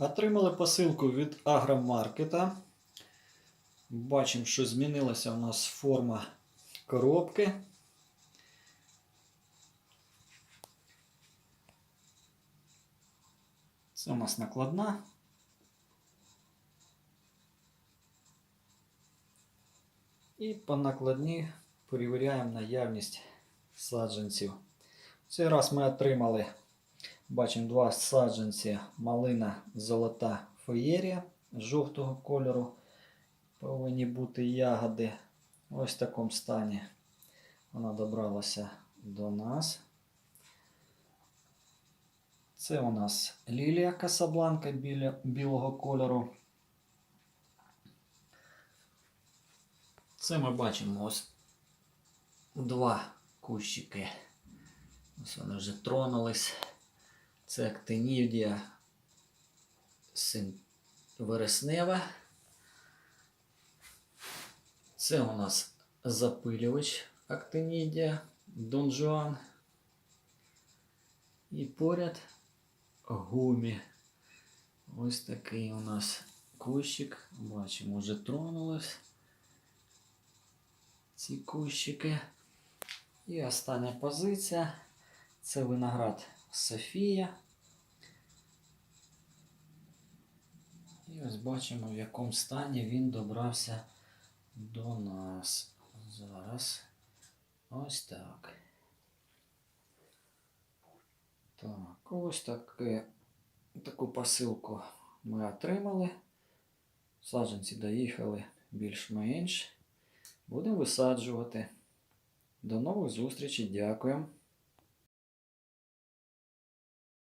Отримали посилку від агромаркета. Бачимо, що змінилася у нас форма коробки. Це у нас накладна. І по накладні перевіряємо наявність саджанців. В цей раз ми отримали, бачимо, два саджанці малина золота феєрія жовтого кольору. Повинні бути ягоди. Ось в такому стані вона добралася до нас. Це у нас лілія Касабланка біля, білого кольору. Це ми бачимо ось два кущики. Ось вони вже тронулись. Це актинідія син вереснева. Це у нас запилювач актинідія Дон Жуан. І поряд гумі. Ось такий у нас кущик. Бачимо, вже тронулись ці кущики. І остання позиція це виноград Софія. І ось бачимо, в якому стані він добрався до нас. Зараз ось так. Так, ось таке, таку посилку ми отримали. Саджанці доїхали більш-менш. Будемо висаджувати. До нових зустрічей. Дякую.